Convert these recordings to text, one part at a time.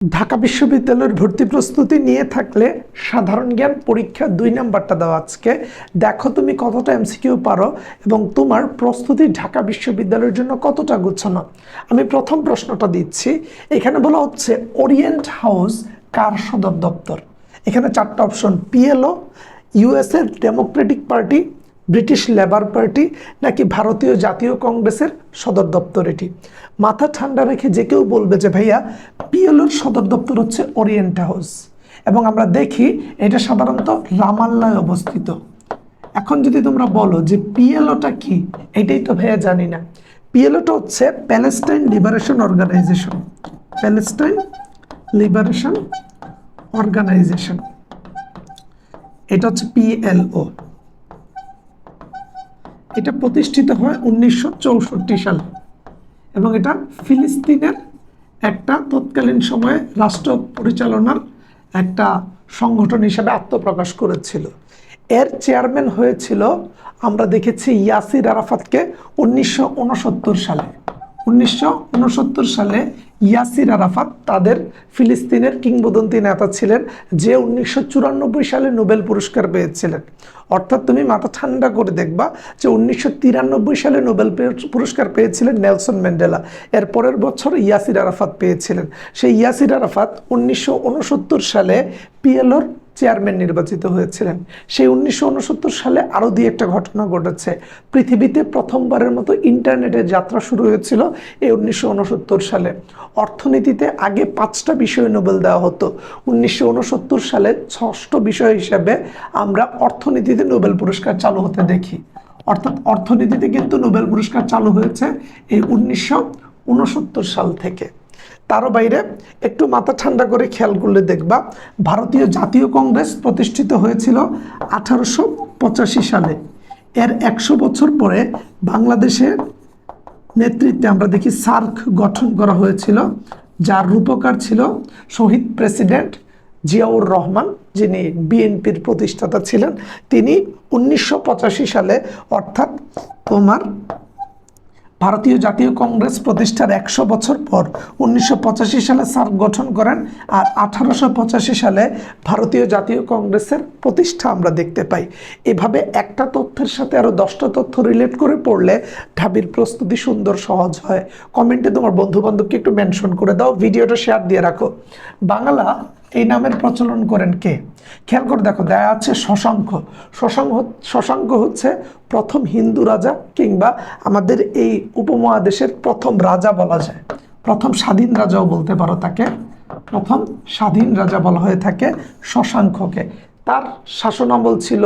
ঢাকা বিশ্ববিদ্যালয়ের ভর্তি প্রস্তুতি নিয়ে থাকলে সাধারণ জ্ঞান পরীক্ষা দুই নাম্বারটা দাও আজকে। দেখো তুমি কতটা এমসিকিউ পারো এবং তোমার প্রস্তুতি ঢাকা বিশ্ববিদ্যালয়ের জন্য কতটা গুছানো। আমি প্রথম প্রশ্নটা দিচ্ছি। এখানে বলা হচ্ছে ওরিয়েন্ট হাউস কার সদর দপ্তর? এখানে চারটা option PLO ইউএসএর democratic party British labour party নাকি ভারতীয় জাতীয় কংগ্রেসের সদর দপ্তর এটি? মাথা ঠান্ডা রেখে যে কেউ বলবে যে, ভাইয়া, পিএলওর সদর দপ্তর হচ্ছে ওরিয়েন্ট হাউস এবং আমরা দেখি এটা সাধারণত রামাল্লায় অবস্থিত। এখন যদি তোমরা বলো যে, পিএলওটা কি? এটাই তো ভাইয়া জানি না। পিএলওটা হচ্ছে Palestine liberation organisation Palestine liberation organisation এটা হচ্ছে পিএলও এটা প্রতিষ্ঠিত হয় উনিশশো সালে এবং এটা ফিলিস্তিনের একটা তৎকালীন সময়ে রাষ্ট্র পরিচালনার একটা সংগঠন হিসাবে আত্মপ্রকাশ করেছিল। এর চেয়ারম্যান হয়েছিল, আমরা দেখেছি ইয়াসির আরাফাতকে উনিশশো উনসত্তর সালে। উনিশশো উনসত্তর সালে ইয়াসির আরাফাত তাদের ফিলিস্তিনের কিংবদন্তি নেতা ছিলেন, যে উনিশশো চুরানব্বই সালে নোবেল পুরস্কার পেয়েছিলেন। অর্থাৎ তুমি মাথা ঠান্ডা করে দেখবা যে উনিশশো তিরানব্বই সালে নোবেল পুরস্কার পেয়েছিলেন নেলসন ম্যান্ডেলা। এর পরের বছর ইয়াসির আরাফাত পেয়েছিলেন। সেই ইয়াসির আরাফাত উনিশশো উনসত্তর সালে পিএলওর চেয়ারম্যান নির্বাচিত হয়েছিলেন। সেই উনিশশো উনসত্তর সালে আরও দিয়ে একটা ঘটনা ঘটেছে। পৃথিবীতে প্রথমবারের মতো ইন্টারনেটের যাত্রা শুরু হয়েছিল এই উনিশশো উনসত্তর সালে। অর্থনীতিতে আগে পাঁচটা বিষয় নোবেল দেওয়া হতো। উনিশশো উনসত্তর সালে ষষ্ঠ বিষয় হিসেবে আমরা অর্থনীতিতে নোবেল পুরস্কার চালু হতে দেখি। অর্থাৎ অর্থনীতিতে কিন্তু নোবেল পুরস্কার চালু হয়েছে এই উনিশশো উনসত্তর সাল থেকে। তারও বাইরে একটু মাথা ঠান্ডা করে খেয়াল করলে দেখবা ভারতীয় জাতীয় কংগ্রেস প্রতিষ্ঠিত হয়েছিল আঠারোশো পঁচাশি সালে। এর একশো বছর পরে বাংলাদেশের নেতৃত্বে আমরা দেখি সার্ক গঠন করা হয়েছিল, যার রূপকার ছিল শহীদ প্রেসিডেন্ট জিয়াউর রহমান, যিনি বিএনপির প্রতিষ্ঠাতা ছিলেন। তিনি উনিশশো পঁচাশি সালে অর্থাৎ তোমার ভারতীয় জাতীয় কংগ্রেস প্রতিষ্ঠার একশো বছর পর উনিশশো পঁচাশি সালে সার্ক গঠন করেন আর আঠারোশো পঁচাশি সালে ভারতীয় জাতীয় কংগ্রেসের প্রতিষ্ঠা আমরা দেখতে পাই। এভাবে একটা তথ্যের সাথে আরও দশটা তথ্য রিলেট করে পড়লে ঢাবির প্রস্তুতি সুন্দর, সহজ হয়। কমেন্টে তোমার বন্ধু বান্ধবকে একটু মেনশন করে দাও, ভিডিওটা শেয়ার দিয়ে রাখো। বাংলা এই নামের প্রচলন করেন কে? খেয়াল করে দেখো দেয়া আছে শশাঙ্ক। শশাঙ্ক শশাঙ্ক হচ্ছে প্রথম হিন্দু রাজা কিংবা আমাদের এই উপমহাদেশের প্রথম রাজা বলা যায়। প্রথম স্বাধীন রাজাও বলতে পারো তাকে। প্রথম স্বাধীন রাজা বলা হয়ে থাকে শশাঙ্ককে। তার শাসন আমল ছিল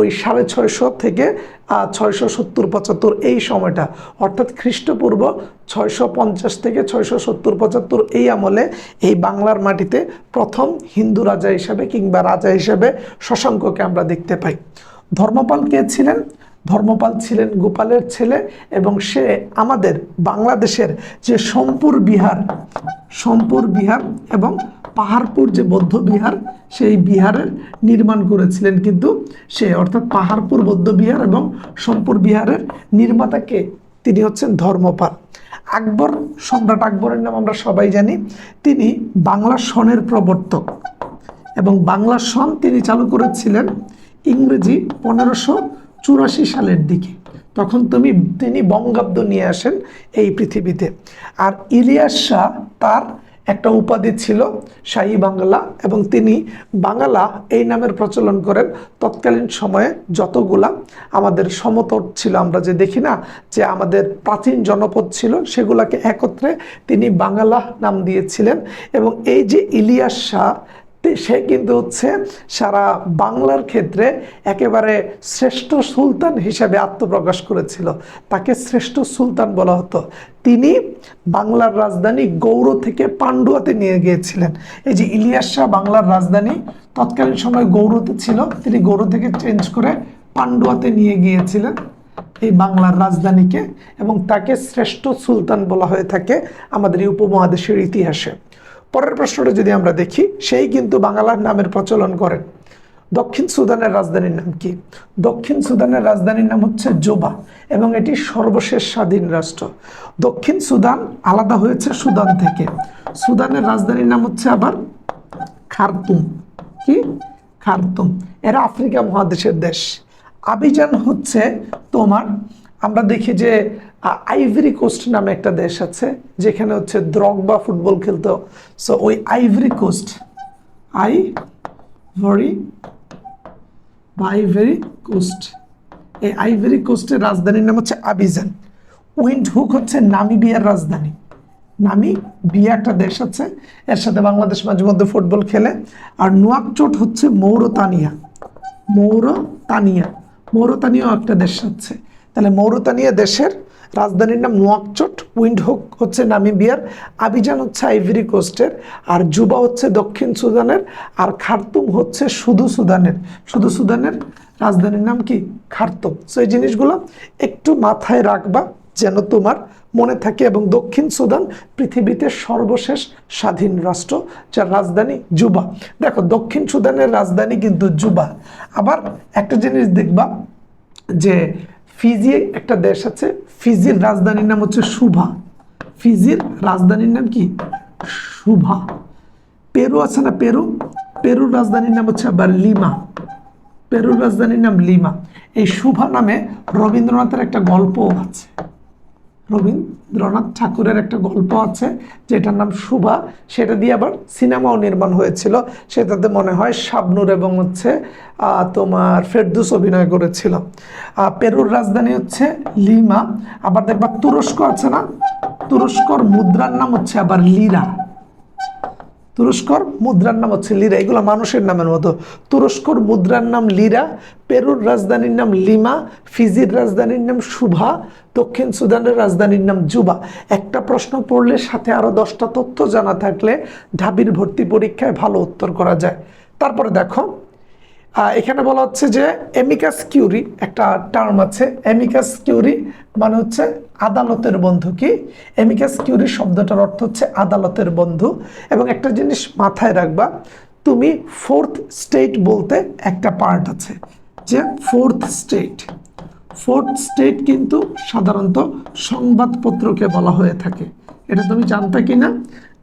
ওই সাড়ে ছয়শো থেকে ছয়শো সত্তর পঁচাত্তর এই সময়টা। অর্থাৎ খ্রিস্টপূর্ব ছয়শো পঞ্চাশ থেকে ছয়শো সত্তর পঁচাত্তর এই আমলে এই বাংলার মাটিতে প্রথম হিন্দু রাজা হিসাবে কিংবা রাজা হিসাবে শশাঙ্ককে আমরা দেখতে পাই। ধর্মপাল কে ছিলেন? ধর্মপাল ছিলেন, গোপালের ছেলে এবং সে আমাদের বাংলাদেশের যে সোমপুর বিহার সোমপুর বিহার এবং পাহাড়পুর যে বৌদ্ধ বিহার, সেই বিহারের নির্মাণ করেছিলেন কিন্তু সে অর্থাৎ পাহাড়পুর বৌদ্ধ বিহার এবং সোমপুর বিহারের নির্মাতাকে তিনি হচ্ছেন ধর্মপাল। আকবর, সম্রাট আকবরের নাম আমরা সবাই জানি। তিনি বাংলা সনের প্রবর্তক এবং বাংলা সন তিনি চালু করেছিলেন ইংরেজি পনেরোশো চুরাশি সালের দিকে। তখন তুমি, তিনি বঙ্গাব্দ নিয়ে আসেন এই পৃথিবীতে। আর ইলিয়াস শাহ তার একটা উপাধি ছিল শাহী বাংলা এবং তিনি বাংলা এই নামের প্রচলন করেন। তৎকালীন সময়ে যতগুলা আমাদের সমতট ছিল, আমরা যে দেখি না, যে আমাদের প্রাচীন জনপদ ছিল, সেগুলাকে একত্রে তিনি বাংলা নাম দিয়েছিলেন। এবং এই যে ইলিয়াস শাহ সে কিন্তু হচ্ছে সারা বাংলার ক্ষেত্রে একেবারে শ্রেষ্ঠ সুলতান হিসেবে আত্মপ্রকাশ করেছিল। তাকে শ্রেষ্ঠ সুলতান বলা হতো। তিনি বাংলার রাজধানী গৌর থেকে পান্ডুয়াতে নিয়ে গিয়েছিলেন। এই যে ইলিয়াস শাহ বাংলার রাজধানী, তৎকালীন সময় গৌরতে ছিল। তিনি গৌর থেকে চেঞ্জ করে পান্ডুয়াতে নিয়ে গিয়েছিলেন এই বাংলার রাজধানীকে এবং তাকে শ্রেষ্ঠ সুলতান বলা হয়ে থাকে আমাদের এই উপমহাদেশের ইতিহাসে। পরের প্রশ্নটা যদি আমরা দেখি, সেই কিন্তু বাংলার নামের প্রচলন করেন। দক্ষিণ সুদানের রাজধানীর নাম কি? দক্ষিণ সুদানের রাজধানীর নাম হচ্ছে জোবা এবং এটি সর্বশেষ স্বাধীন রাষ্ট্র। দক্ষিণ সুদান আলাদা হয়েছে সুদান থেকে। সুদানের রাজধানীর নাম হচ্ছে আবার খারতুম। কি? খারতুম। এরা আফ্রিকা মহাদেশের দেশ। আবিজান হচ্ছে তোমার আমরা দেখি যে আইভরি কোস্ট নামে একটা দেশ আছে, যেখানে হচ্ছে দ্রগবা ফুটবল খেলতো। সো ওই Ivory Coast Ivory Ivory Coast এই আইভেরি কোস্টের রাজধানীর নাম হচ্ছে আবিজান উইন্ড হুক হচ্ছে নামিবিয়ার রাজধানী। নামি বিয়া একটা দেশ আছে, এর সাথে বাংলাদেশ মাঝে মধ্যে ফুটবল খেলে। আর নোয়াকচোট হচ্ছে মৌরতানিয়া মৌরতানিয়া মৌরতানিয়াও একটা দেশ আছে। তাহলে মৌরতানিয়া দেশের রাজধানীর নাম নোয়াকচোট, উইন্ডহোক হচ্ছে নামিবিয়ার, আবিজান হচ্ছে আইভরি কোস্টের, আর জুবা হচ্ছে দক্ষিণ সুদানের, আর খার্তুম হচ্ছে শুধু সুদানের। শুধু সুদানের রাজধানীর নাম কি? খার্তুম। সো এই জিনিসগুলো একটু মাথায় রাখবা যেন তোমার মনে থাকে এবং দক্ষিণ সুদান পৃথিবীতে সর্বশেষ স্বাধীন রাষ্ট্র, যার রাজধানী জুবা। দেখো, দক্ষিণ সুদানের রাজধানী কিন্তু জুবা। আবার একটা জিনিস দেখবা যে ফিজি একটা দেশ আছে, ফিজির রাজধানীর নাম হচ্ছে শুভা ফিজির রাজধানীর নাম কি? শুভা পেরু আছে না পেরু? পেরুর রাজধানীর নাম হচ্ছে আবার লিমা। পেরুর রাজধানীর নাম লিমা। এই শুভা নামে রবীন্দ্রনাথের একটা গল্পও আছে। রবীন্দ্রনাথ ঠাকুরের একটা গল্প আছে, যেটার নাম শুভা সেটা দিয়ে আবার সিনেমাও নির্মাণ হয়েছিল। সেটাতে মনে হয় শাবনুর এবং হচ্ছে তোমার ফেরদুস অভিনয় করেছিল। পেরুর রাজধানী হচ্ছে লিমা। আবার দেখবা তুরস্ক আছে না? তুরস্কর মুদ্রার নাম হচ্ছে আবার লিরা। তুরস্কর মুদ্রার নাম হচ্ছে লিরা। এগুলো মানুষের নামের মতো। তুরস্কর মুদ্রার নাম লিরা, পেরুর রাজধানীর নাম লিমা, ফিজির রাজধানীর নাম শুভা দক্ষিণ সুদানের রাজধানীর নাম জুবা। একটা প্রশ্ন পড়লে সাথে আরও দশটা তথ্য জানা থাকলে ঢাবির ভর্তি পরীক্ষায় ভালো উত্তর করা যায়। তারপরে দেখো এখানে বলা হচ্ছে যে এমিকাস কিউরি একটা টার্ম আছে। এমিকাস কিউরি মানে হচ্ছে আদালতের বন্ধু কি? এমিকাস কিউরি শব্দটার অর্থ হচ্ছে আদালতের বন্ধু। এবং একটা জিনিস মাথায় রাখবা, তুমি ফোর্থ স্টেট বলতে একটা পার্ট আছে, যে ফোর্থ স্টেট ফোর্থ স্টেট কিন্তু সাধারণত সংবাদপত্রকে বলা হয়ে থাকে। এটা তুমি জানতে কি না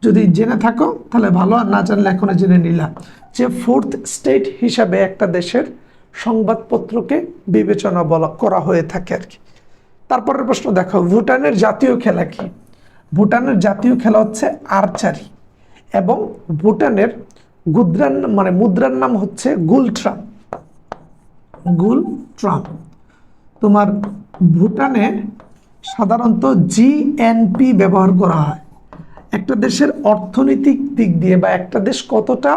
যদি জেনে থাকো, তাহলে ভালো, আর না জানলে এখনও জেনে নিলাম যে ফোর্থ স্টেট হিসাবে একটা দেশের সংবাদপত্রকে বিবেচনা বলা, করা হয়ে থাকে আর কি। তারপরের প্রশ্ন দেখো, ভুটানের জাতীয় খেলা কি? ভুটানের জাতীয় খেলা হচ্ছে আর্চারি এবং ভুটানের গুদ্রান মানে মুদ্রার নাম হচ্ছে গুলট্রাম। গুল ট্রাম তোমার ভুটানে সাধারণত জিএনপি ব্যবহার করা হয়। একটা দেশের অর্থনৈতিক দিক দিয়ে বা একটা দেশ কতটা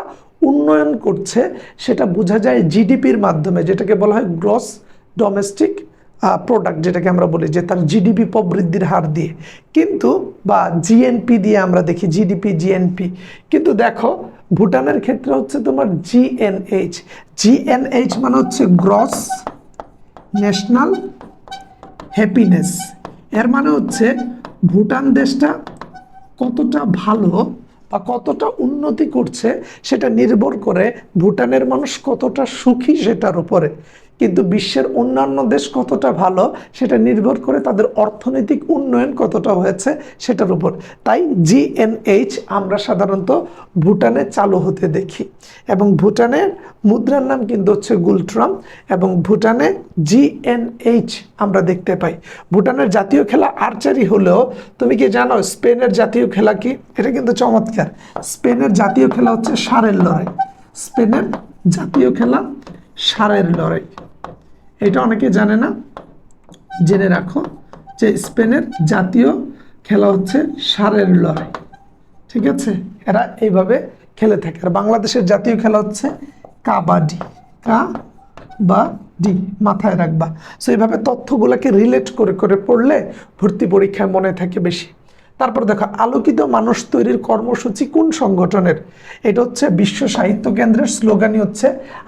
উন্নয়ন করছে, সেটা বোঝা যায় জিডিপির মাধ্যমে, যেটাকে বলা হয় গ্রস ডোমেস্টিক প্রোডাক্ট যেটাকে আমরা বলি, যে তার জিডিপি প্রবৃদ্ধির হার দিয়ে। কিন্তু, বা জিএনপি দিয়ে আমরা দেখি, জিডিপি, জিএনপি। কিন্তু দেখো, ভুটানের ক্ষেত্রে হচ্ছে তোমার জিএনএইচ। জিএনএইচ মানে হচ্ছে গ্রস ন্যাশনাল হ্যাপিনেস এর মানে হচ্ছে ভুটান দেশটা কতটা ভালো বা কতটা উন্নতি করছে সেটা নির্ভর করে ভুটানের মানুষ কতটা সুখী সেটার উপরে। কিন্তু বিশ্বের অন্যান্য দেশ কতটা ভালো সেটা নির্ভর করে তাদের অর্থনৈতিক উন্নয়ন কতটা হয়েছে সেটার উপর। তাই জিএনএইচ আমরা সাধারণত ভুটানে চালু হতে দেখি এবং ভুটানের মুদ্রার নাম কিন্তু হচ্ছে গুলট্রাম এবং ভুটানে জিএনএইচ আমরা দেখতে পাই। ভুটানের জাতীয় খেলা আর্চারি হলেও তুমি কি জানো স্পেনের জাতীয় খেলা কি? এটা কিন্তু চমৎকার। স্পেনের জাতীয় খেলা হচ্ছে সারের লড়াই। স্পেনের জাতীয় খেলা সারের লড়াই। এটা অনেকে জানে না। জেনে রাখো যে স্পেনের জাতীয় খেলা হচ্ছে সারের লড়াই। ঠিক আছে? এরা এইভাবে খেলে থাকে। আর বাংলাদেশের জাতীয় খেলা হচ্ছে কাবাডি। কা বা ডি মাথায় রাখবা। সো এইভাবে তথ্যগুলোকে রিলেট করে করে পড়লে ভর্তি পরীক্ষায় মনে থাকে বেশি। তারপর দেখো, আলোকিত মানুষ তৈরির কর্মসূচি কোন সংগঠনের? এটা হচ্ছে বিশ্ব সাহিত্য কেন্দ্রের স্লোগানই হচ্ছে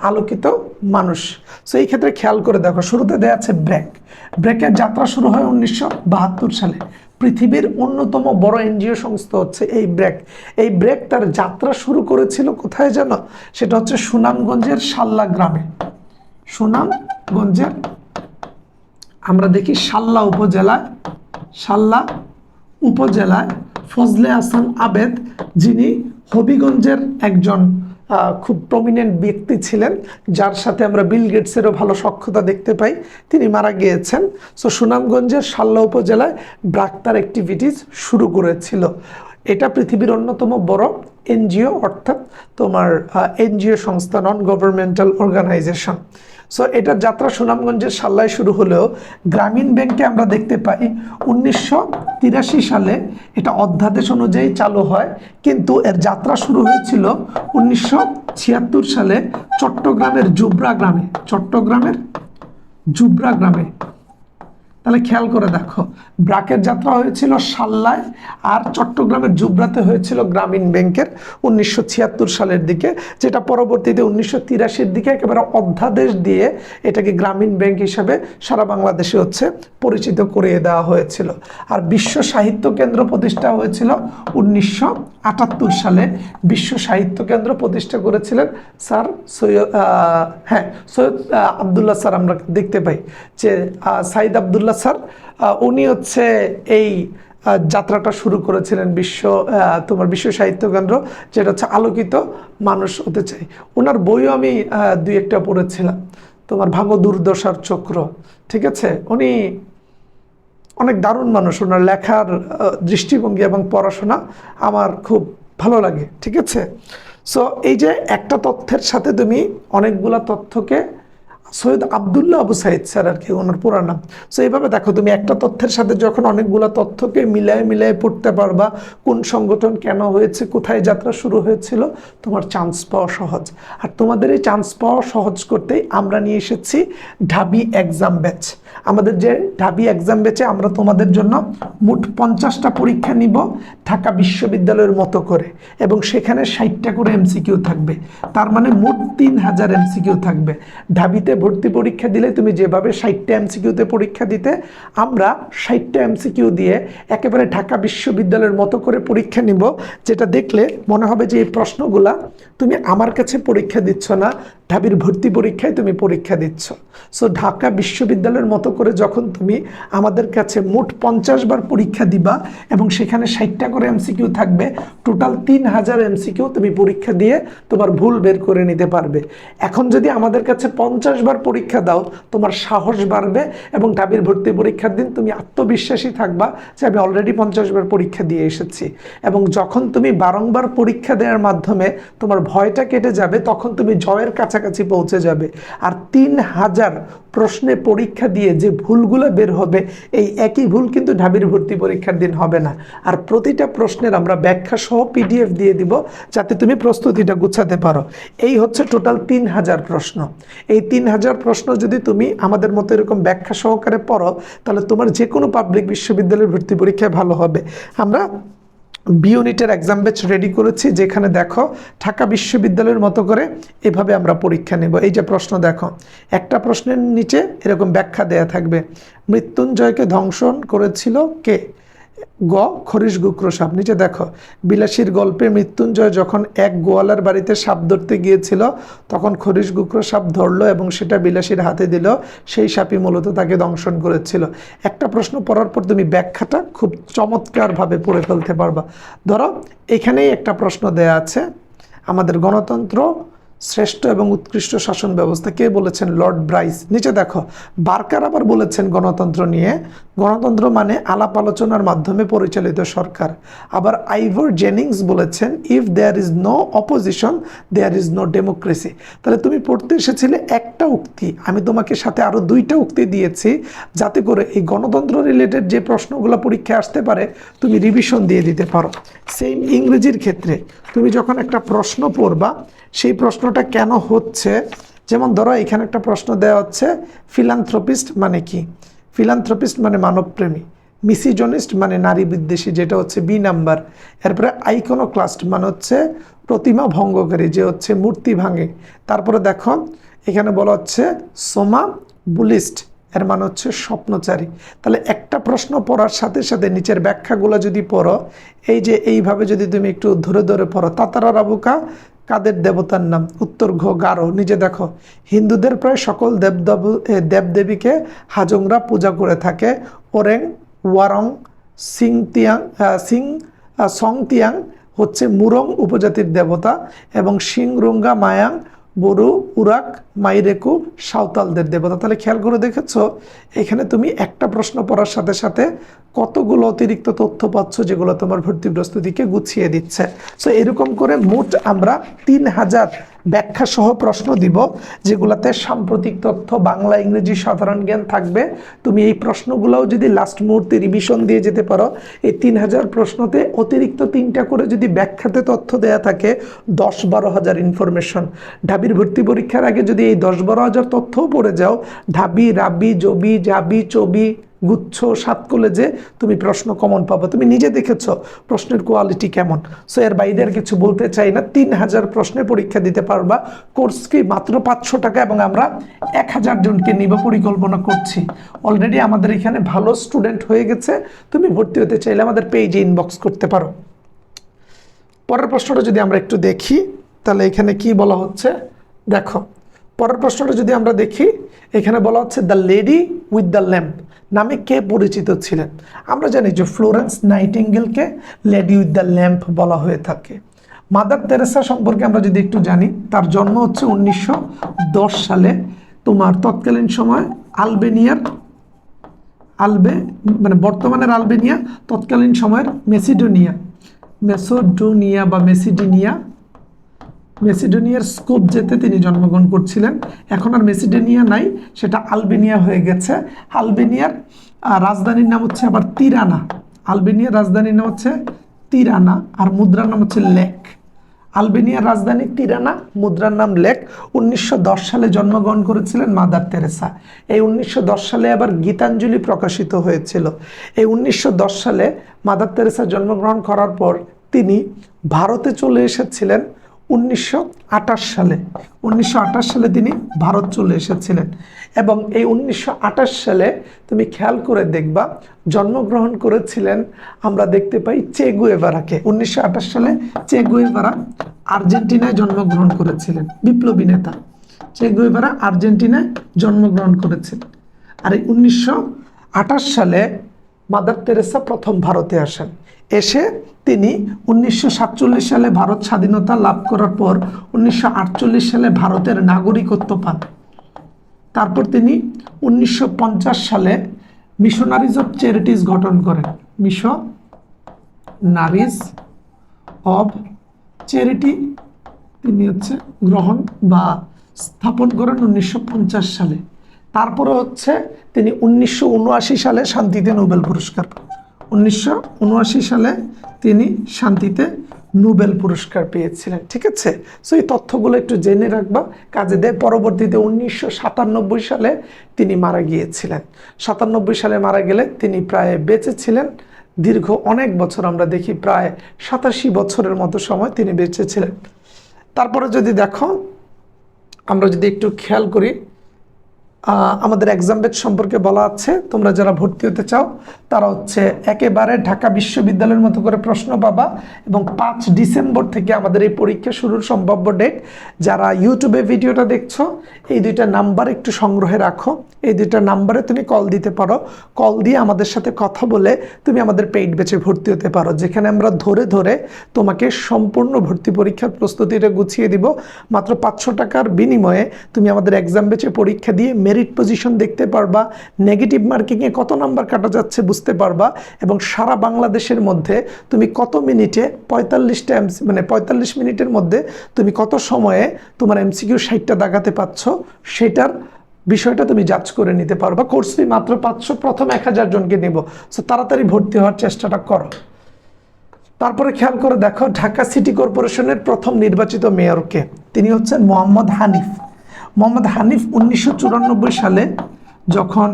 আলোকিত মানুষ। সো এই ক্ষেত্রে খেয়াল করে দেখো, শুরুতে দেওয়া আছে ব্রেক ব্রেকের যাত্রা শুরু হয় উনিশশো বাহাত্তর সালে। পৃথিবীর অন্যতম বড় এনজিও সংস্থা হচ্ছে এই ব্রেক এই ব্রেক তার যাত্রা শুরু করেছিল কোথায় যেন সেটা হচ্ছে সুনামগঞ্জের সাল্লা গ্রামে। সুনামগঞ্জের, আমরা দেখি সাল্লা উপজেলায় সাল্লা উপজেলায় ফজলে হাসান আবেদ, যিনি হবিগঞ্জের একজন খুব প্রমিনেন্ট ব্যক্তি ছিলেন, যার সাথে আমরা বিল গেটসেরও ভালো সক্ষতা দেখতে পাই, তিনি মারা গিয়েছেন। সো সুনামগঞ্জের সাল্লা উপজেলায় ব্রাক্তার অ্যাক্টিভিটিস শুরু করেছিল। এটা পৃথিবীর অন্যতম বড় এনজিও, অর্থাৎ তোমার এনজিও সংস্থা নন গভর্নমেন্টাল অর্গানাইজেশন সো এটার যাত্রা সুনামগঞ্জের সাল্লায় শুরু হলেও গ্রামীণ ব্যাংকে আমরা দেখতে পাই উনিশশো তিরাশি সালে এটা অধ্যাদেশ অনুযায়ী চালু হয়। কিন্তু এর যাত্রা শুরু হয়েছিল উনিশশো ছিয়াত্তর সালে চট্টগ্রামের জুবরা গ্রামে। চট্টগ্রামের জুবরা গ্রামে। তাহলে খেয়াল করে দেখো। ব্রাকের যাত্রা হয়েছিল সাল্লায় আর চট্টগ্রামের জুবরাতে হয়েছিল গ্রামীণ ব্যাংকের উনিশশো ছিয়াত্তর সালের দিকে, যেটা পরবর্তীতে উনিশশো দিকে একেবারে অধ্যাদেশ দিয়ে এটাকে গ্রামীণ ব্যাংক হিসাবে সারা বাংলাদেশে হচ্ছে পরিচিত করিয়ে দেওয়া হয়েছিল। আর বিশ্ব সাহিত্য কেন্দ্র প্রতিষ্ঠা হয়েছিল উনিশশো আটাত্তর সালে। বিশ্ব সাহিত্য কেন্দ্র প্রতিষ্ঠা করেছিলেন স্যার সৈয়দ হ্যাঁ সৈয়দ আবদুল্লাহ স্যার আমরা দেখতে পাই যে সাইদ আবদুল্লাহ স্যার। উনি হচ্ছে এই যাত্রাটা শুরু করেছিলেন বিশ্ব তোমার বিশ্ব সাহিত্য কেন্দ্র, যেটা হচ্ছে আলোকিত মানুষ হতে চাই ওনার বইও আমি দুই একটা পড়েছিলাম। তোমার ভাঙ্গ দুর্দশার চক্র, ঠিক আছে? উনি অনেক দারুণ মানুষ। ওনার লেখার দৃষ্টিভঙ্গি এবং পড়াশোনা আমার খুব ভালো লাগে, ঠিক আছে? সো এই যে একটা তথ্যের সাথে তুমি অনেকগুলা তথ্যকে সৈয়দ আবদুল্লাহ আবু সাইদ স্যার আর কি, ওনার পুরার নাম। সো এইভাবে দেখো, তুমি একটা তথ্যের সাথে যখন অনেকগুলো তথ্যকে মিলায় মিলায় পড়তে পারবা, কোন সংগঠন কেন হয়েছে, কোথায় যাত্রা শুরু হয়েছিল, তোমার চান্স পাওয়া সহজ। আর তোমাদের এই চান্স পাওয়া সহজ করতেই আমরা নিয়ে এসেছি ঢাবি এক্সাম ব্যাচ আমাদের যে ঢাবি এক্সাম ব্যাচে আমরা তোমাদের জন্য মোট পঞ্চাশটা পরীক্ষা নিব ঢাকা বিশ্ববিদ্যালয়ের মতো করে, এবং সেখানে ষাটটা করে এমসিকিউ থাকবে। তার মানে মোট তিন হাজার এমসিকিউ থাকবে। ঢাবিতে ভর্তি পরীক্ষা দিলে তুমি যেভাবে ষাটটা এমসিকিউতে পরীক্ষা দিতে, আমরা ষাটটা এমসিকিউ দিয়ে একেবারে ঢাকা বিশ্ববিদ্যালয়ের মতো করে পরীক্ষা নিব, যেটা দেখলে মনে হবে যে এই প্রশ্নগুলা তুমি আমার কাছে পরীক্ষা দিচ্ছ না ঢাবির ভর্তি পরীক্ষায় তুমি পরীক্ষা দিচ্ছ। সো ঢাকা বিশ্ববিদ্যালয়ের মতো করে যখন তুমি আমাদের কাছে মোট পঞ্চাশ বার পরীক্ষা দিবা এবং সেখানে ষাটটা করে এমসিকিউ থাকবে, টোটাল তিন হাজার এমসিকিউ তুমি পরীক্ষা দিয়ে তোমার ভুল বের করে নিতে পারবে। এখন যদি আমাদের কাছে পঞ্চাশ বার পরীক্ষা দাও, তোমার সাহস বাড়বে এবং ঢাবির ভর্তি পরীক্ষার দিন তুমি আত্মবিশ্বাসী থাকবা যে আমি অলরেডি পঞ্চাশ বার পরীক্ষা দিয়ে এসেছি। এবং যখন তুমি বারংবার পরীক্ষা দেওয়ার মাধ্যমে তোমার ভয়টা কেটে যাবে, তখন তুমি জয়ের কাছাকাছি পৌঁছে যাবে। আর তিন হাজার প্রশ্নে পরীক্ষা দিয়ে যে ভুলগুলো বের হবে, এই একই ভুল কিন্তু ঢাবির ভর্তি পরীক্ষার দিন হবে না। আর প্রতিটা প্রশ্নের আমরা ব্যাখ্যা সহ পিডিএফ দিয়ে দিব, যাতে তুমি প্রস্তুতিটা গুছাতে পারো। এই হচ্ছে টোটাল তিন হাজার প্রশ্ন। এই তিন হাজার প্রশ্ন যদি তুমি আমাদের মতো এরকম ব্যাখ্যা সহকারে পড়ো, তাহলে তোমার যে কোনো পাবলিক বিশ্ববিদ্যালয়ের ভর্তি পরীক্ষায় ভালো হবে। আমরা বি ইউনিটের এক্সাম ব্যাচ রেডি করেছি, যেখানে দেখো ঢাকা বিশ্ববিদ্যালয়ের মতো করে এভাবে আমরা পরীক্ষা নেব। এই যে প্রশ্ন দেখো, একটা প্রশ্নের নিচে এরকম ব্যাখ্যা দেয়া থাকবে। মৃত্যুঞ্জয়কে ধ্বংসন করেছিল কে? গ, খরিশ গুক্র সাপ নিচে দেখো, বিলাসীর গল্পে মৃত্যুঞ্জয় যখন এক গোয়ালার বাড়িতে সাপ ধরতে গিয়েছিল, তখন খরিশ গুক্র সাপ ধরলো এবং সেটা বিলাসীর হাতে দিল। সেই সাপই মূলত তাকে দংশন করেছিল। একটা প্রশ্ন পড়ার পর তুমি ব্যাখ্যাটা খুব চমৎকারভাবে পড়ে ফেলতে পারবা। ধরো, এখানেই একটা প্রশ্ন দেয়া আছে। আমাদের গণতন্ত্র শ্রেষ্ঠ এবং উৎকৃষ্ট শাসন ব্যবস্থা কে বলেছেন লর্ড ব্রাইস? নিচে দেখো, বার্কার আবার বলেছেন গণতন্ত্র নিয়ে। গণতন্ত্র মানে আলাপ আলোচনার মাধ্যমে পরিচালিত সরকার। আবার আইভর জেনিংস বলেছেন, if there is no opposition, there is no democracy. তাহলে তুমি পড়তে এসেছিলে একটা উক্তি। আমি তোমাকে সাথে আরও দুইটা উক্তি দিয়েছি, যাতে করে এই গণতন্ত্র রিলেটেড যে প্রশ্নগুলো পরীক্ষায় আসতে পারে, তুমি রিভিশন দিয়ে দিতে পারো। সেম ইংরেজির ক্ষেত্রে, তুমি যখন একটা প্রশ্ন পড়বা সেই প্রশ্নটা কেন হচ্ছে? যেমন ধরো, এখানে একটা প্রশ্ন দেওয়া হচ্ছে ফিলান্থ্রপিস্ট মানে কি? ফিলান্থ্রপিস্ট মানে মানবপ্রেমী। মিসিজনিস্ট মানে নারী বিদ্বেষী, যেটা হচ্ছে বি নাম্বার এরপরে আইকোনোক্লাস্ট মানে হচ্ছে প্রতিমা ভঙ্গকারী, যে হচ্ছে মূর্তি ভাঙে। তারপরে দেখো, এখানে বলা হচ্ছে, সোমা বুলিস্ট, এর মানে হচ্ছে স্বপ্নচারী। তাহলে একটা প্রশ্ন পড়ার সাথে সাথে নিচের ব্যাখ্যাগুলো যদি পড়ো, এই যে এইভাবে যদি তুমি একটু ধরে ধরে পড়ো, তাতারা রাবুকা কাদের দেবতার নাম? উত্তর ঘ, গারো। নিজে দেখো। হিন্দুদের প্রায় সকল দেবদেব দেবদেবীকে হাজংরা পূজা করে থাকে। ওরেং, ওয়ারং, সংতিয়াং সং তিয়াং হচ্ছে মুরং উপজাতির দেবতা এবং সিংরুঙ্গা, মায়াং বড়ু, উরাক, মাইরেকু, সাঁওতালদের দেবতা। তাহলে খেয়াল করে দেখেছ, এখানে তুমি একটা প্রশ্ন পড়ার সাথে সাথে কতগুলো অতিরিক্ত তথ্য পাচ্ছ যেগুলো তোমার ভর্তি প্রস্তুতিকে গুছিয়ে দিচ্ছে। সো এরকম করে মোট আমরা তিন হাজার ব্যাখ্যা সহ প্রশ্ন দিব, যেগুলোতে সাম্প্রতিক তথ্য, বাংলা, ইংরেজি সাধারণ জ্ঞান থাকবে। তুমি এই প্রশ্নগুলোও যদি লাস্ট মুহূর্তে রিভিশন দিয়ে যেতে পারো, এই তিন হাজার প্রশ্নতে অতিরিক্ত তিনটা করে যদি ব্যাখ্যাতে তথ্য দেয়া থাকে, দশ বারো হাজার ইনফরমেশন ঢাবির ভর্তি পরীক্ষার আগে যদি এই দশ বারো হাজার তথ্যও পড়ে যাও, ঢাবি, রাবি, জবি, জাবি, চবি গুচ্ছ সাত কলেজে তুমি প্রশ্ন কমন পাবো। তুমি নিজে দেখেছ প্রশ্নের কোয়ালিটি কেমন। সো এর বাইরে আর কিছু বলতে চাই না। তিন হাজার প্রশ্নে পরীক্ষা দিতে পারবা। কোর্স ফি মাত্র পাঁচশো টাকা এবং আমরা এক হাজার জনকে নিব পরিকল্পনা করছি। অলরেডি আমাদের এখানে ভালো স্টুডেন্ট হয়ে গেছে। তুমি ভর্তি হতে চাইলে আমাদের পেজে ইনবক্স করতে পারো। পরের প্রশ্নটা যদি আমরা একটু দেখি, তাহলে এখানে কি বলা হচ্ছে? দেখো, পরের প্রশ্নটা যদি আমরা দেখি, এখানে বলা হচ্ছে the lady with the lamp নামে কে পরিচিত ছিলেন? আমরা জানি যে ফ্লোরেন্স নাইটিঙ্গেলকে লেডি উইথ দ্য ল্যাম্প বলা হয়ে থাকে। মাদার তেরেসা সম্পর্কে আমরা যদি একটু জানি, তার জন্ম হচ্ছে উনিশশো দশ সালে। তোমার তৎকালীন সময় আলবেনিয়ার, আলবে মানে বর্তমানের আলবেনিয়া, তৎকালীন সময়ের মেসিডোনিয়া। মেসোডোনিয়া বা মেসিডোনিয়া মেসিডোনিয়ার স্কোপ যেতে তিনি জন্মগ্রহণ করছিলেন। এখন আর মেসিডোনিয়া নাই, সেটা আলবেনিয়া হয়ে গেছে। আলবেনিয়ার রাজধানীর নাম হচ্ছে আবার তিরানা। আলবেনিয়ার রাজধানীর নাম হচ্ছে তিরানা আর মুদ্রার নাম হচ্ছে লেক। আলবেনিয়ার রাজধানী তিরানা, মুদ্রার নাম লেক। উনিশশো দশ সালে জন্মগ্রহণ করেছিলেন মাদার তেরেসা। এই উনিশশো দশ সালে আবার গীতাঞ্জলি প্রকাশিত হয়েছিল। এই উনিশশো দশ সালে মাদার তেরেসা জন্মগ্রহণ করার পর তিনি ভারতে চলে এসেছিলেন। উনিশশো আঠাশ সালে, উনিশশো আঠাশ সালে তিনি ভারত চলে এসেছিলেন। এবং এই উনিশশো আঠাশ সালে তুমি খেয়াল করে দেখবা, জন্মগ্রহণ করেছিলেন আমরা দেখতে পাই চে গুয়েভারাকে। উনিশশো সালে চে গুয়েভারা আর্জেন্টিনায় জন্মগ্রহণ করেছিলেন, বিপ্লবী নেতা। চে গুয়েভারা আর্জেন্টিনায় জন্মগ্রহণ করেছিলেন আর এই উনিশশো আঠাশ সালে মাদার তেরেসা প্রথম ভারতে আসেন। এসে তিনি উনিশশো সাতচল্লিশ সালে ভারত স্বাধীনতা লাভ করার পর উনিশশো আটচল্লিশ সালে ভারতের নাগরিকত্ব পান। তারপর তিনি উনিশশো পঞ্চাশ সালে মিশনারিজ অফ চ্যারিটিস গঠন করেন। মিশনারিজ অব চ্যারিটি তিনি হচ্ছে গ্রহণ বা স্থাপন করেন উনিশশো পঞ্চাশ সালে। তারপরে হচ্ছে তিনি উনিশশো উনআশি সালে শান্তিতে নোবেল পুরস্কার উনিশশো সালে তিনি শান্তিতে নোবেল পুরস্কার পেয়েছিলেন, ঠিক আছে? সো এই তথ্যগুলো একটু জেনে রাখবা, কাজে দেয়। পরবর্তীতে উনিশশো সাতানব্বই সালে তিনি মারা গিয়েছিলেন। সাতানব্বই সালে মারা গেলে তিনি প্রায় বেঁচে ছিলেন। দীর্ঘ অনেক বছর আমরা দেখি, প্রায় সাতাশি বছরের মতো সময় তিনি বেঁচে ছিলেন। তারপরে যদি দেখো, আমরা যদি একটু খেয়াল করি আমাদের এক্সাম ব্যাচ সম্পর্কে বলা আছে। তোমরা যারা ভর্তি হতে চাও, তারা হচ্ছে একেবারে ঢাকা বিশ্ববিদ্যালয়ের মতো করে প্রশ্ন পাবা এবং পাঁচ ডিসেম্বর থেকে আমাদের এই পরীক্ষা শুরুর সম্ভাব্য ডেট যারা ইউটিউবে ভিডিওটা দেখছ, এই দুইটা নাম্বার একটু সংগ্রহে রাখো। এই দুইটা নাম্বারে তুমি কল দিতে পারো। কল দিয়ে আমাদের সাথে কথা বলে তুমি আমাদের পেইড ব্যাচে ভর্তি হতে পারো। যেখানে আমরা ধরে ধরে তোমাকে সম্পূর্ণ ভর্তি পরীক্ষার প্রস্তুতিটা গুছিয়ে দিব। মাত্র পাঁচশো টাকার বিনিময়ে তুমি আমাদের এক্সাম ব্যাচে পরীক্ষা দিয়ে মেরিট পজিশন দেখতে পারবা নেগেটিভ মার্কিংয়ে কত নাম্বার কাটা যাচ্ছে বুঝতে পারবা, এবং সারা বাংলাদেশের মধ্যে তুমি কত মিনিটে পঁয়তাল্লিশটা এমসি মানে পঁয়তাল্লিশ মিনিটের মধ্যে তুমি কত সময়ে তোমার এমসিকিউ ষাটটা দাগাতে পারছ, সেটার বিষয়টা তুমি জাজ করে নিতে পারবা। কোর্স ফি মাত্র পাঁচশো, প্রথম এক হাজার জনকে নেব। সো তাড়াতাড়ি ভর্তি হওয়ার চেষ্টাটা করো। তারপরে খেয়াল করে দেখো, ঢাকা সিটি কর্পোরেশনের প্রথম নির্বাচিত মেয়রকে তিনি হচ্ছেন মোহাম্মদ হানিফ। মোহাম্মদ হানিফ উনিশশো চুরানব্বই সালে যখন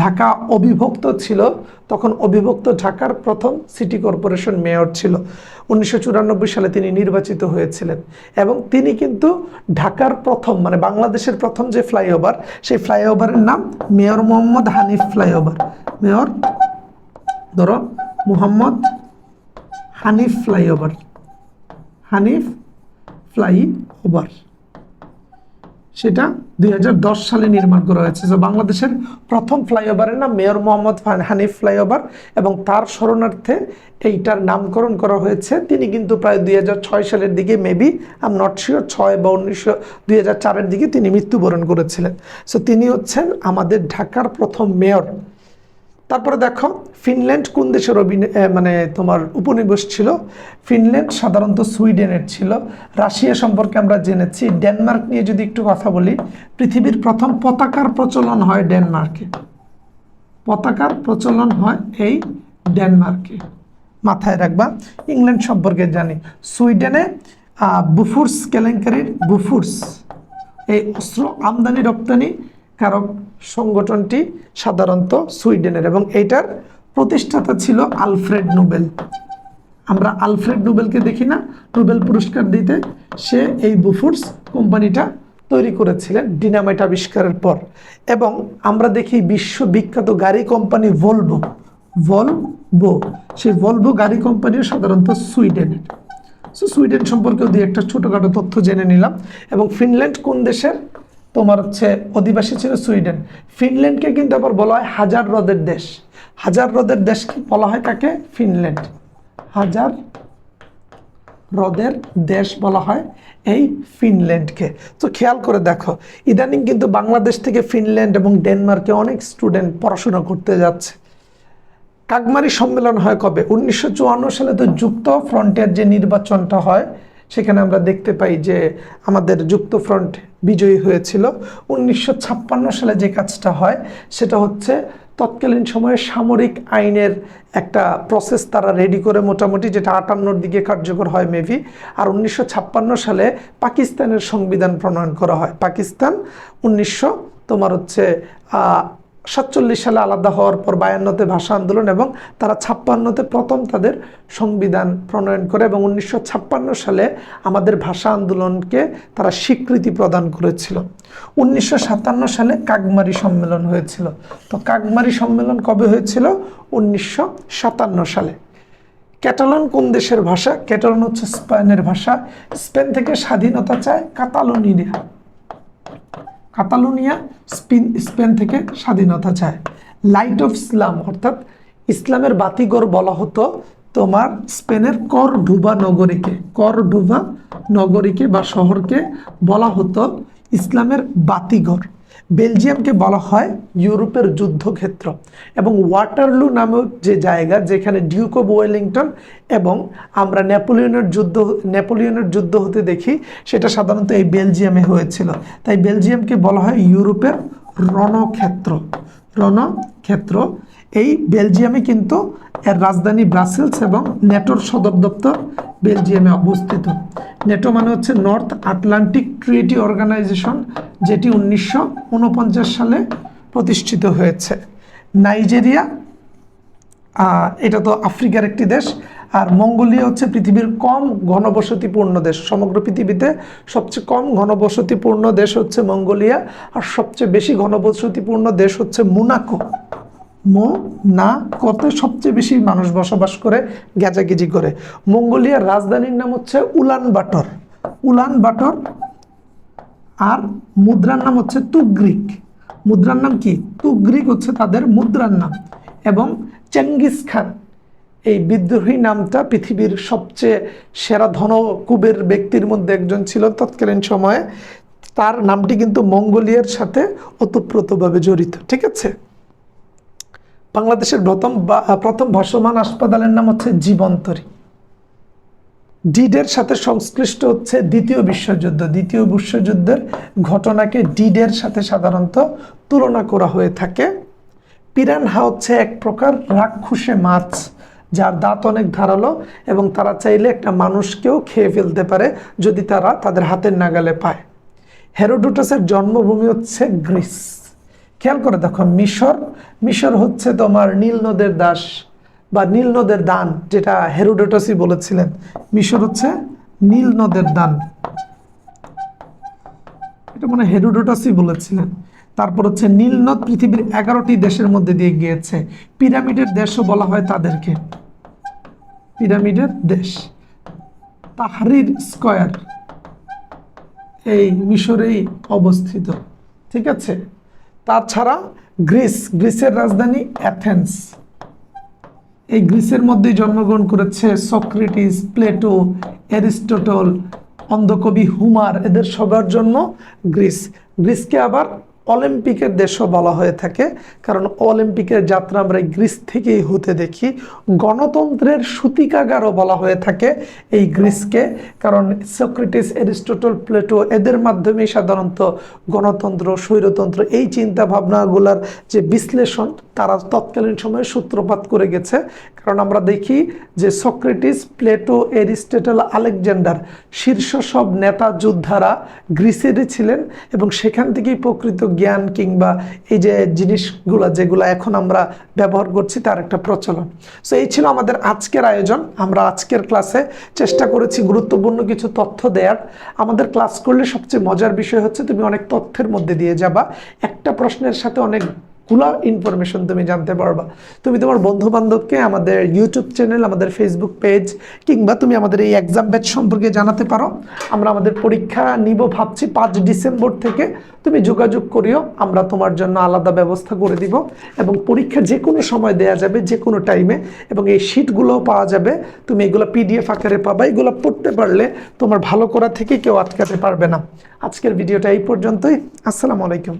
ঢাকা অবিভক্ত ছিল, তখন অবিভক্ত ঢাকার প্রথম সিটি কর্পোরেশন মেয়র ছিল। উনিশশো চুরানব্বই সালে তিনি নির্বাচিত হয়েছিলেন এবং তিনি কিন্তু ঢাকার প্রথম মানে বাংলাদেশের প্রথম যে ফ্লাইওভার, সেই ফ্লাইওভারের নাম mayor Mohammad Hanif flyover. Mayor, ধরো, মুহাম্মদ হানিফ ফ্লাইওভার। হানিফ ফ্লাইওভার। সেটা দুই হাজার দশ সালে নির্মাণ করা হয়েছে। যে বাংলাদেশের প্রথম ফ্লাইওভারের নাম মেয়র মোহাম্মদ হানিফ ফ্লাইওভার এবং তার স্মরণার্থে এইটার নামকরণ করা হয়েছে। তিনি কিন্তু প্রায় দুই হাজার ছয় সালের দিকে মেবি আম নট শিওর ছয় বা উনিশশো দুই হাজার চারের দিকে তিনি মৃত্যুবরণ করেছিলেন। সো তিনি হচ্ছেন আমাদের ঢাকার প্রথম মেয়র। তারপরে দেখো, ফিনল্যান্ড কোন দেশের মানে তোমার উপনিবেশ ছিল? ফিনল্যান্ড, সাধারণত সুইডেনের ছিল। রাশিয়া সম্পর্কে আমরা জেনেছি। ডেনমার্ক নিয়ে যদি একটু কথা বলি, পৃথিবীর প্রথম পতাকার প্রচলন হয় ডেনমার্কে। পতাকার প্রচলন হয় এই ডেনমার্কে। মাথায় রাখবা, ইংল্যান্ড সম্পর্কে জানি। সুইডেনে বুফুর্স কেলেঙ্কারির, বুফুর্স। এই অস্ত্র আমদানি রপ্তানি কারক সংগঠনটি সাধারণত সুইডেনের এবং এইটার প্রতিষ্ঠাতা ছিল আলফ্রেড নোবেল। আমরা আলফ্রেড নোবেলকে দেখি না, নোবেল পুরস্কার দিতে সে এই বুফুর্স কোম্পানিটা তৈরি করেছিলেন ডিনামাইট আবিষ্কারের পর। এবং আমরা দেখি বিশ্ববিখ্যাত গাড়ি কোম্পানি ভলভো ভলভো, সেই ভলভো গাড়ি কোম্পানিও সাধারণত সুইডেনের। সো সুইডেন সম্পর্কেও দিয়ে একটা ছোটোখাটো তথ্য জেনে নিলাম। এবং ফিনল্যান্ড কোন দেশের তোমার হচ্ছে অধিবাসী ছিল সুইডেন। ফিনল্যান্ডকে কিন্তু আবার বলা হয় হাজার হ্রদের দেশ। হাজার হ্রদের দেশ বলা হয় কাকে ফিনল্যান্ড। হাজার হ্রদের দেশ বলা হয় এই ফিনল্যান্ডকে। তো খেয়াল করে দেখো, ইদানিং কিন্তু বাংলাদেশ থেকে ফিনল্যান্ড এবং ডেনমার্কে অনেক স্টুডেন্ট পড়াশোনা করতে যাচ্ছে। কাকমারি সম্মেলন হয় কবে? উনিশশো চুয়ান্ন সালে তো যুক্ত ফ্রন্টের যে নির্বাচনটা হয়, সেখানে আমরা দেখতে পাই যে আমাদের যুক্ত ফ্রন্ট বিজয়ী হয়েছিল। উনিশশো ছাপ্পান্ন সালে যে কাজটা হয়, সেটা হচ্ছে তৎকালীন সময়ে সামরিক আইনের একটা প্রসেস তারা রেডি করে মোটামুটি, যেটা আটান্নর দিকে কার্যকর হয় মেবি আর উনিশশো ছাপ্পান্ন সালে পাকিস্তানের সংবিধান প্রণয়ন করা হয়। পাকিস্তান উনিশশো তোমার হচ্ছে সাতচল্লিশ সালে আলাদা হওয়ার পর বায়ান্নতে ভাষা আন্দোলন এবং তারা ছাপ্পান্নতে প্রথম তাদের সংবিধান প্রণয়ন করে এবং উনিশশো ছাপ্পান্ন সালে আমাদের ভাষা আন্দোলনকে তারা স্বীকৃতি প্রদান করেছিল। উনিশশো সাতান্ন সালে কাকমারি সম্মেলন হয়েছিল। তো কাকমারি সম্মেলন কবে হয়েছিল? উনিশশো সাতান্ন সালে। ক্যাটালন কোন দেশের ভাষা? ক্যাটালন হচ্ছে স্পেনের ভাষা। স্পেন থেকে স্বাধীনতা চায় কাতালোনিয়া কাতালুনিয়া, স্পিন, স্পেন থেকে স্বাধীনতা চায়। লাইট অফ ইসলাম অর্থাৎ ইসলামের বাতিগর বলা হতো তোমার স্পেনের করডুবা নগরীকে। করডুবা নগরীকে বা শহরকে বলা হতো ইসলামের বাতিঘর। বেলজিয়ামকে বলা হয় ইউরোপের যুদ্ধক্ষেত্র এবং ওয়াটারলু নামক যে জায়গা যেখানে ডিউক অব ওয়েলিংটন এবং আমরা নেপোলিয়নের যুদ্ধ নেপোলিয়নের যুদ্ধ হতে দেখি, সেটা সাধারণত এই বেলজিয়ামে হয়েছিল। তাই বেলজিয়ামকে বলা হয় ইউরোপের রণক্ষেত্র। রণক্ষেত্র এই বেলজিয়ামে কিন্তু এর রাজধানী ব্রাসেলস এবং নেটোর সদর দপ্তর বেলজিয়ামে অবস্থিত। নেটো মানে হচ্ছে নর্থ আটলান্টিক ট্রিটি অর্গানাইজেশন, যেটি উনিশশো উনপঞ্চাশ সালে প্রতিষ্ঠিত হয়েছে। নাইজেরিয়া এটা তো আফ্রিকার একটি দেশ। আর মঙ্গোলিয়া হচ্ছে পৃথিবীর কম ঘনবসতিপূর্ণ দেশ। সমগ্র পৃথিবীতে সবচেয়ে কম ঘনবসতিপূর্ণ দেশ হচ্ছে মঙ্গোলিয়া, আর সবচেয়ে বেশি ঘনবসতিপূর্ণ দেশ হচ্ছে মুনাকো। মো না কতে সবচেয়ে বেশি মানুষ বসবাস করে, গেজাগেজি করে। মঙ্গোলিয়ার রাজধানীর নাম হচ্ছে উলান বাটর। উলান বাটর আর মুদ্রার নাম হচ্ছে তুগ্রিক। মুদ্রার নাম কি? তুগ্রিক হচ্ছে তাদের মুদ্রার নাম। এবং চেঙ্গিস খান এই বিদ্রোহী নামটা পৃথিবীর সবচেয়ে সেরা ধনকুবের ব্যক্তির মধ্যে একজন ছিল তৎকালীন সময়ে। তার নামটি কিন্তু মঙ্গোলিয়ার সাথে ওতপ্রোতভাবে জড়িত। ঠিক আছে? বাংলাদেশের প্রথম প্রথম ভাসমান হাসপাতালের নাম হচ্ছে জীবন্তরী। ডিডের সাথে সংশ্লিষ্ট হচ্ছে দ্বিতীয় বিশ্বযুদ্ধ। দ্বিতীয় বিশ্বযুদ্ধের ঘটনাকে ডিডের সাথে সাধারণত তুলনা করা হয়ে থাকে। পিরানহা হচ্ছে এক প্রকার রাক্ষুসে মাছ, যার দাঁত অনেক ধারালো এবং তারা চাইলে একটা মানুষকেও খেয়ে ফেলতে পারে যদি তারা তাদের হাতের নাগালে পায়। হেরোডোটাসের জন্মভূমি হচ্ছে গ্রিস। খেয়াল করে দেখো, মিশর মিশর হচ্ছে তোমার নীল নদের দাস বা নীল নদের দান, যেটা হেরোডোটাসই বলেছিলেন। মিশর হচ্ছে নীল নদের দান। এটা মনে হেরোডোটাসই বলেছিলেন। তারপর হচ্ছে নীল নদ পৃথিবীর এগারোটি দেশের মধ্যে দিয়ে গিয়েছে। পিরামিডের দেশও বলা হয় তাদেরকে। পিরামিডের দেশ। Tahrir Square. এই মিশরেই অবস্থিত। ঠিক আছে? তাছাড়া গ্রিস, গ্রিসের রাজধানী অ্যাথেন্স। এই গ্রিসের মধ্যেই জন্মগ্রহণ করেছে সক্রেটিস, প্লেটো, অ্যারিস্টটল, অন্ধকবি, হুমার। এদের সবার জন্য গ্রিস। গ্রিসকে আবার অলিম্পিকের দেশও বলা হয়ে থাকে, কারণ অলিম্পিকের যাত্রা আমরা গ্রিস থেকেই হতে দেখি। গণতন্ত্রের সূতিকাগারও বলা হয়ে থাকে এই গ্রিসকে, কারণ সক্রেটিস অ্যারিস্টোটল, প্লেটো এদের মাধ্যমেই সাধারণত গণতন্ত্র, স্বৈরতন্ত্র, এই চিন্তা ভাবনাগুলার যে বিশ্লেষণ তারা তৎকালীন সময়ে সূত্রপাত করে গেছে। কারণ আমরা দেখি যে সক্রেটিস, প্লেটো, এরিস্টটল, আলেকজান্ডার শীর্ষ সব নেতা যোদ্ধারা গ্রিসেরই ছিলেন এবং সেখান থেকেই প্রকৃত জ্ঞান কিংবা এই যে জিনিসগুলো যেগুলো এখন আমরা ব্যবহার করছি তার একটা প্রচলন। সো এই ছিল আমাদের আজকের আয়োজন। আমরা আজকের ক্লাসে চেষ্টা করেছি গুরুত্বপূর্ণ কিছু তথ্য দেওয়ার আমাদের ক্লাস করলে সবচেয়ে মজার বিষয় হচ্ছে তুমি অনেক তথ্যের মধ্যে দিয়ে যাবা। একটা প্রশ্নের সাথে অনেক গুলা ইনফরমেশন তুমি জানতে পারবা। তুমি তোমার বন্ধু বান্ধবকে আমাদের ইউটিউব চ্যানেল আমাদের ফেসবুক পেজ কিংবা তুমি আমাদের এই এক্সাম ব্যাচ সম্পর্কে জানাতে পারো। আমরা আমাদের পরীক্ষা নিব ভাবছি পাঁচ ডিসেম্বর থেকে। তুমি যোগাযোগ করিও, আমরা তোমার জন্য আলাদা ব্যবস্থা করে দিব এবং পরীক্ষা যে কোনো সময় দেয়া যাবে যে কোনো টাইমে এবং এই শিটগুলোও পাওয়া যাবে। তুমি এগুলো পিডিএফ আকারে পাবা, এগুলো পড়তে পারলে তোমার ভালো করা থেকে কেউ আটকাতে পারবে না। আজকের ভিডিওটা এই পর্যন্তই। আসসালামু আলাইকুম।